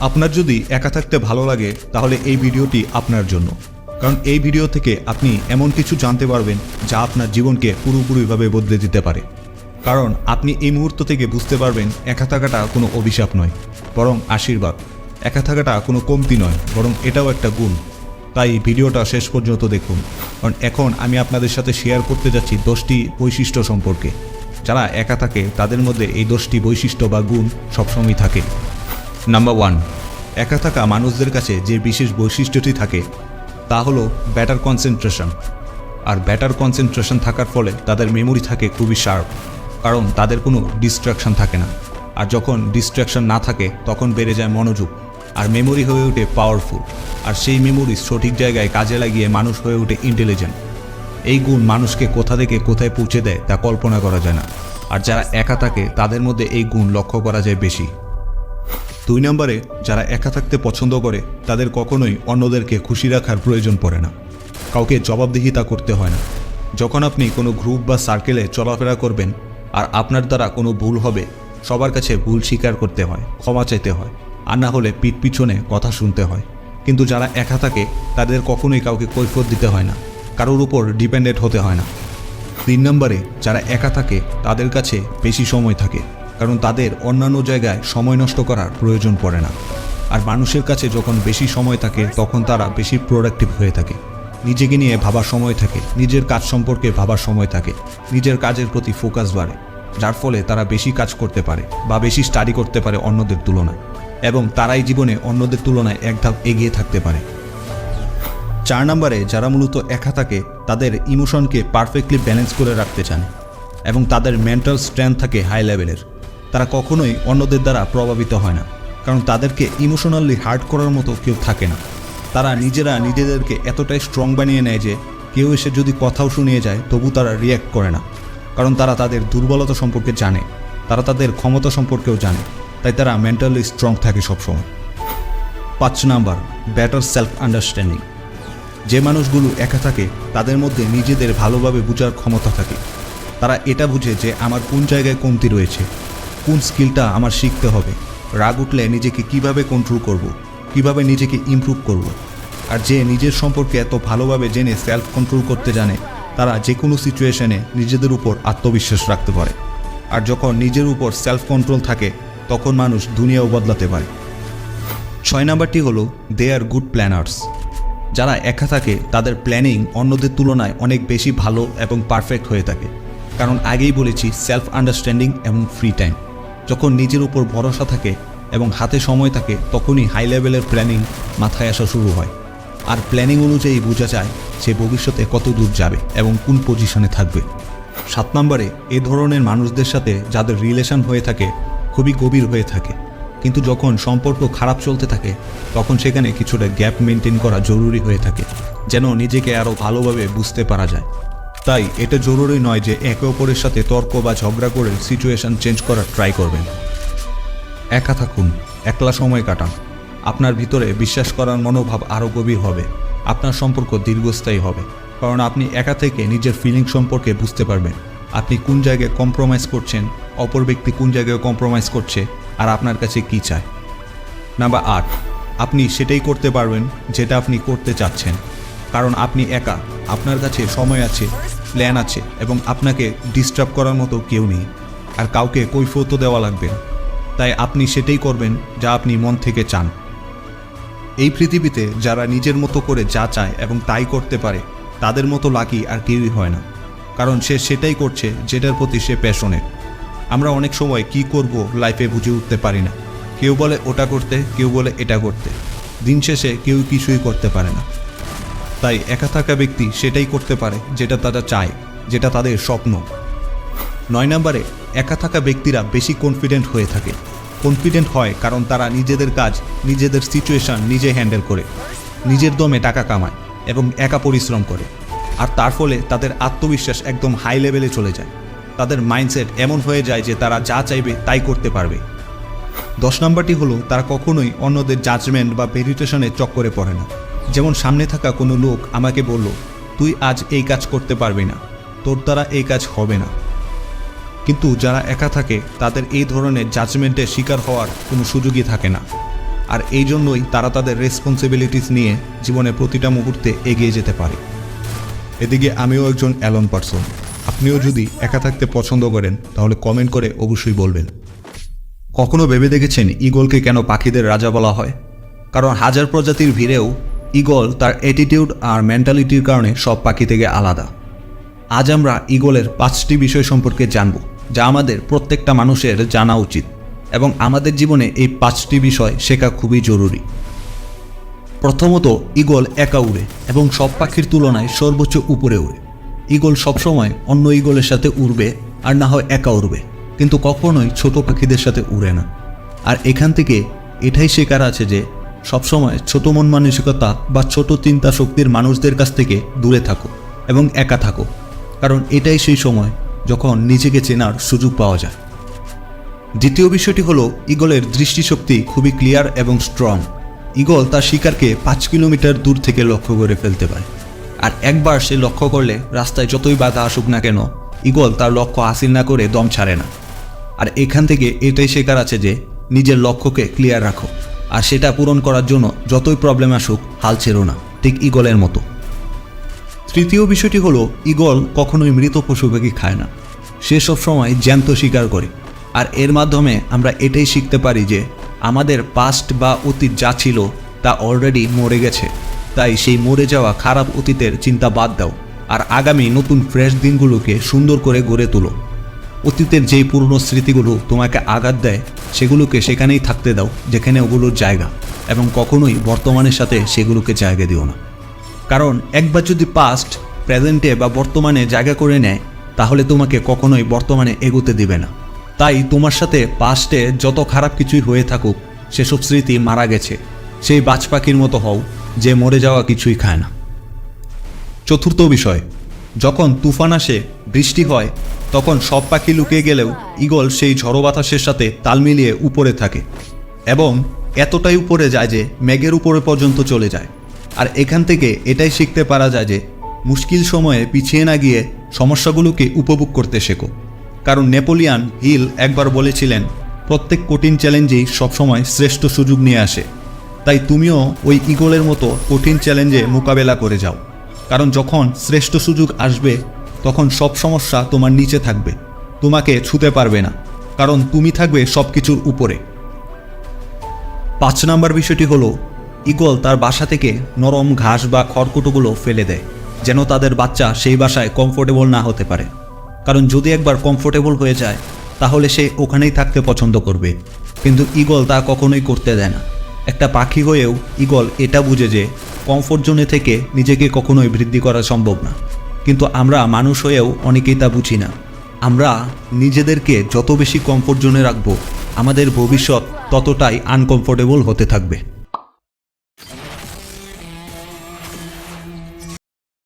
আপনার যদি একা থাকতে ভালো লাগে, তাহলে এই ভিডিওটি আপনার জন্য। কারণ এই ভিডিও থেকে আপনি এমন কিছু জানতে পারবেন, যা আপনার জীবনকে পুরোপুরিভাবে বদলে দিতে পারে। কারণ আপনি এই মুহূর্ত থেকে বুঝতে পারবেন, একা থাকাটা কোনো অভিশাপ নয়, বরং আশীর্বাদ। একা থাকাটা কোনো কমতি নয়, বরং এটাও একটা গুণ। তাই ভিডিওটা শেষ পর্যন্ত দেখুন। কারণ এখন আমি আপনাদের সাথে শেয়ার করতে যাচ্ছি দশটি বৈশিষ্ট্য সম্পর্কে। যারা একা থাকে, তাদের মধ্যে এই দশটি বৈশিষ্ট্য বা গুণ সবসময় থাকে। নাম্বার ওয়ান একা থাকা মানুষদের কাছে যে বিশেষ বৈশিষ্ট্যটি থাকে, তা হলো ব্যাটার কনসেন্ট্রেশন আর ব্যাটার কনসেন্ট্রেশন থাকার ফলে তাদের মেমোরি থাকে খুবই শার্প কারণ তাদের কোনো ডিস্ট্রাকশন থাকে না। আর যখন ডিস্ট্রাকশন না থাকে, তখন বেড়ে যায় মনোযোগ, আর মেমোরি হয়ে ওঠে পাওয়ারফুল আর সেই মেমোরি সঠিক জায়গায় কাজে লাগিয়ে মানুষ হয়ে ওঠে ইন্টেলিজেন্ট এই গুণ মানুষকে কোথা থেকে কোথায় পৌঁছে দেয়, তা কল্পনা করা যায় না। আর যারা একা থাকে, তাদের মধ্যে এই গুণ লক্ষ্য করা যায় বেশি। দুই নম্বরে, যারা একা থাকতে পছন্দ করে, তাদের কখনোই অন্যদেরকে খুশি রাখার প্রয়োজন পড়ে না। কাউকে জবাবদিহিতা করতে হয় না। যখন আপনি কোনো গ্রুপ বা সার্কেলে চলাফেরা করবেন, আর আপনার দ্বারা কোনো ভুল হবে, সবার কাছে ভুল স্বীকার করতে হয়, ক্ষমা চাইতে হয়, আর না হলে পিঠ পিছনে কথা শুনতে হয়। কিন্তু যারা একা থাকে, তাদের কখনোই কাউকে কৈফত দিতে হয় না, কারোর উপর ডিপেন্ডেন্ট হতে হয় না। তিন নম্বরে, যারা একা থাকে, তাদের কাছে বেশি সময় থাকে। কারণ তাদের অন্যান্য জায়গায় সময় নষ্ট করার প্রয়োজন পড়ে না। আর মানুষের কাছে যখন বেশি সময় থাকে, তখন তারা বেশি প্রোডাক্টিভ হয়ে থাকে। নিজেকে নিয়ে ভাবার সময় থাকে, নিজের কাজ সম্পর্কে ভাবার সময় থাকে, নিজের কাজের প্রতি ফোকাস বাড়ে, যার ফলে তারা বেশি কাজ করতে পারে বা বেশি স্টাডি করতে পারে অন্যদের তুলনায়। এবং তারাই জীবনে অন্যদের তুলনায় এক ধাপ এগিয়ে থাকতে পারে। চার নম্বরে, যারা মূলত একা থাকে, তাদের ইমোশনকে পারফেক্টলি ব্যালেন্স করে রাখতে চান এবং তাদের মেন্টাল স্ট্রেংথ থাকে হাই লেভেলের তারা কখনোই অন্যদের দ্বারা প্রভাবিত হয় না, কারণ তাদেরকে ইমোশনালি হার্ট করার মতো কেউ থাকে না। তারা নিজেরা নিজেদেরকে এতটাই স্ট্রং বানিয়ে নেয় যে, কেউ এসে যদি কথাও শুনিয়ে যায়, তবু তারা রিয়্যাক্ট করে না। কারণ তারা তাদের দুর্বলতা সম্পর্কে জানে, তারা তাদের ক্ষমতা সম্পর্কেও জানে, তাই তারা মেন্টালি স্ট্রং থাকে সবসময়। পাঁচ নাম্বার ব্যাটার সেলফ আন্ডারস্ট্যান্ডিং যে মানুষগুলো একা থাকে, তাদের মধ্যে নিজেদের ভালোভাবে বোঝার ক্ষমতা থাকে। তারা এটা বুঝে যে, আমার কোন জায়গায় কমতি রয়েছে কোন স্কিলটা আমার শিখতে হবে? রাগ উঠলে নিজেকে কীভাবে কন্ট্রোল করব। কীভাবে নিজেকে ইমপ্রুভ করব। আর যে নিজের সম্পর্কে এত ভালোভাবে জেনে সেলফ কন্ট্রোল করতে জানে, তারা যে কোনো সিচুয়েশনে নিজেদের উপর আত্মবিশ্বাস রাখতে পারে। আর যখন নিজের উপর সেলফ কন্ট্রোল থাকে, তখন মানুষ দুনিয়াও বদলাতে পারে। ছয় নাম্বারটি হলো দে আর গুড প্ল্যানার্স যারা একা থাকে, তাদের প্ল্যানিং অন্যদের তুলনায় অনেক বেশি ভালো এবং পারফেক্ট হয়ে থাকে। কারণ আগেই বলেছি সেলফ আন্ডারস্ট্যান্ডিং এবং ফ্রি টাইম যখন নিজের উপর ভরসা থাকে এবং হাতে সময় থাকে, তখনই হাই লেভেলের প্ল্যানিং মাথায় আসা শুরু হয়। আর প্ল্যানিং অনুযায়ী বোঝা যায় সে ভবিষ্যতে কত দূর যাবে এবং কোন পজিশনে থাকবে। সাত নম্বরে, এ ধরনের মানুষদের সাথে যাদের রিলেশন হয়ে থাকে, খুবই গভীর হয়ে থাকে। কিন্তু যখন সম্পর্ক খারাপ চলতে থাকে, তখন সেখানে কিছুটা গ্যাপ মেনটেন করা জরুরি হয়ে থাকে, যেন নিজেকে আরও ভালোভাবে বুঝতে পারা যায়। তাই এটা জরুরি নয় যে একে অপরের সাথে তর্ক বা ঝগড়া করে সিচুয়েশন চেঞ্জ করার ট্রাই করবেন। একা থাকুন, একলা সময় কাটান। আপনার ভিতরে বিশ্বাস করার মনোভাব আরও গভীর হবে। আপনার সম্পর্ক দীর্ঘস্থায়ী হবে। কারণ আপনি একা থেকে নিজের ফিলিং সম্পর্কে বুঝতে পারবেন। আপনি কোন জায়গায় কম্প্রোমাইজ করছেন, অপর ব্যক্তি কোন জায়গায় কম্প্রোমাইজ করছে, আর আপনার কাছে কি চায়। নাম্বার আট, আপনি সেটাই করতে পারবেন যেটা আপনি করতে চাচ্ছেন। কারণ আপনি একা, আপনার কাছে সময় আছে প্ল্যান আছে এবং আপনাকে ডিস্টার্ব করার মতো কেউ নেই। আর কাউকে কৈফত দেওয়া লাগবে তাই আপনি সেটাই করবেন যা আপনি মন থেকে চান। এই পৃথিবীতে যারা নিজের মতো করে যা চায় এবং তাই করতে পারে, তাদের মতো লাকি আর কেউই হয় না। কারণ সে সেটাই করছে যেটার প্রতি সে প্যাশনেট আমরা অনেক সময় কি করব লাইফে বুঝে উঠতে পারি না। কেউ বলে ওটা করতে, কেউ বলে এটা করতে। দিন শেষে কেউ কিছুই করতে পারে না। তাই একা থাকা ব্যক্তি সেটাই করতে পারে যেটা তারা চায়, যেটা তাদের স্বপ্ন। নয় নম্বরে, একা থাকা ব্যক্তিরা বেশি কনফিডেন্ট হয়ে থাকে। কনফিডেন্ট হয় কারণ তারা নিজেদের কাজ, নিজেদের সিচুয়েশন নিজে হ্যান্ডেল করে, নিজের দমে টাকা কামায় এবং একা পরিশ্রম করে। আর তার ফলে তাদের আত্মবিশ্বাস একদম হাই লেভেলে চলে যায়। তাদের মাইন্ডসেট এমন হয়ে যায় যে তারা যা চাইবে তাই করতে পারবে। দশ নম্বরটি হলো, তারা কখনোই অন্যদের জাজমেন্ট বা ভেরিটেশনের চক্করে পড়ে না। যেমন সামনে থাকা কোনো লোক আমাকে বলল, তুই আজ এই কাজ করতে পারবি না, তোর দ্বারা এই কাজ হবে না। কিন্তু যারা একা থাকে, তাদের এই ধরনের জাজমেন্টের শিকার হওয়ার কোনো সুযোগই থাকে না। আর এই জন্যই তারা তাদের রেসপন্সিবিলিটিস নিয়ে জীবনে প্রতিটা মুহূর্তে এগিয়ে যেতে পারে। এদিকে আমিও একজন অ্যালন পার্সন আপনিও যদি একা থাকতে পছন্দ করেন, তাহলে কমেন্ট করে অবশ্যই বলবেন। কখনো ভেবে দেখেছেন ইগলকে কেন পাখিদের রাজা বলা হয়? কারণ হাজার প্রজাতির ভিড়েও ইগল তার অ্যাটিটিউড আর মেন্টালিটির কারণে সব পাখি থেকে আলাদা। আজ আমরা ইগলের পাঁচটি বিষয় সম্পর্কে জানব, যা আমাদের প্রত্যেকটা মানুষের জানা উচিত এবং আমাদের জীবনে এই পাঁচটি বিষয় শেখা খুবই জরুরি। প্রথমত ইগল একা উড়ে এবং সব পাখির তুলনায় সর্বোচ্চ উপরে উড়ে। ইগল সবসময় অন্য ইগলের সাথে উড়বে আর না হয় একা উড়বে, কিন্তু কখনোই ছোট পাখিদের সাথে উড়ে না। আর এখান থেকে এটাই শেখার আছে যে সবসময় ছোট মন মানসিকতা বা ছোট চিন্তা শক্তির মানুষদের কাছ থেকে দূরে থাকো এবং একা থাকো। কারণ এটাই সেই সময় যখন নিজেকে চেনার সুযোগ পাওয়া যায়। দ্বিতীয় বিষয়টি হলো, ইগলের দৃষ্টিশক্তি খুবই ক্লিয়ার এবং স্ট্রং। ইগল তার শিকারকে পাঁচ কিলোমিটার দূর থেকে লক্ষ্য করে ফেলতে পারে। আর একবার সে লক্ষ্য করলে রাস্তায় যতই বাধা আসুক না কেন, ইগল তার লক্ষ্য হাসিল না করে দম ছাড়ে না। আর এখান থেকে এটাই শেখার আছে যে, নিজের লক্ষ্যকে ক্লিয়ার রাখো। আর সেটা পূরণ করার জন্য যতই প্রবলেম আসুক, হাল ছেড়ো না। ঠিক ইগলের মতো। তৃতীয় বিষয়টি হলো ইগল কখনোই মৃত পশু পাখি খায় না। সে সবসময় জ্যান্ত শিকার করে। আর এর মাধ্যমে আমরা এটাই শিখতে পারি যে, আমাদের পাস্ট বা অতীত যা ছিল, তা অলরেডি মরে গেছে। তাই সেই মরে যাওয়া খারাপ অতীতের চিন্তা বাদ দাও। আর আগামী নতুন ফ্রেশ দিনগুলোকে সুন্দর করে গড়ে তোলো। অতীতের যেই পুরনো স্মৃতিগুলো তোমাকে আঘাত দেয়, সেগুলোকে সেখানেই থাকতে দাও, যেখানে ওগুলোর জায়গা, এবং কখনোই বর্তমানের সাথে সেগুলোকে জায়গা দিও না। কারণ একবার যদি পাস্ট প্রেজেন্টে বা বর্তমানে জায়গা করে নেয়, তাহলে তোমাকে কখনোই বর্তমানে এগোতে দিবে না। তাই তোমার সাথে পাস্টে যত খারাপ কিছুই হয়ে থাকুক, সেসব স্মৃতি মারা গেছে। সেই বাজ পাখির মতো হও, যে মরে যাওয়া কিছুই খায় না। চতুর্থ বিষয় যখন তুফান আসে, বৃষ্টি হয়, তখন সব পাখি লুকিয়ে গেলেও ঈগল সেই ঝড়ো বাতাসের সাথে তাল মিলিয়ে উপরে থাকে এবং এতটাই উপরে যায় যে মেঘের উপরে পর্যন্ত চলে যায়। আর এখান থেকে এটাই শিখতে পারা যায় যে মুশকিল সময়ে পিছিয়ে না গিয়ে সমস্যাগুলোকে উপভোগ করতে শেখো। কারণ নেপোলিয়ান হিল একবার বলেছিলেন, প্রত্যেক কঠিন চ্যালেঞ্জেই সবসময় শ্রেষ্ঠ সুযোগ নিয়ে আসে। তাই তুমিও ওই ইগলের মতো কঠিন চ্যালেঞ্জে মোকাবেলা করে যাও। কারণ যখন শ্রেষ্ঠ সুযোগ আসবে, তখন সব সমস্যা তোমার নিচে থাকবে। তোমাকে ছুতে পারবে না, কারণ তুমি থাকবে সব কিছুর উপরে। পাঁচ নাম্বার বিষয়টি হলো ইগল তার বাসা থেকে নরম ঘাস বা খড়কুটোগুলো ফেলে দেয়, যেন তাদের বাচ্চা সেই বাসায় কমফোর্টেবল না হতে পারে। কারণ যদি একবার কমফোর্টেবল হয়ে যায়, তাহলে সে ওখানেই থাকতে পছন্দ করবে। কিন্তু ইগল তা কখনোই করতে দেয় না। একটা পাখি হয়েও ইগল এটা বুঝে যে কমফোর্ট জোনে থেকে নিজেকে কখনোই বৃদ্ধি করা সম্ভব না। কিন্তু আমরা মানুষ হয়েও অনেকেই তা বুঝি না। আমরা নিজেদেরকে যত বেশি কমফোর্ট জোনে রাখব, আমাদের ভবিষ্যৎ ততটাই আনকমফোর্টেবল হতে থাকবে।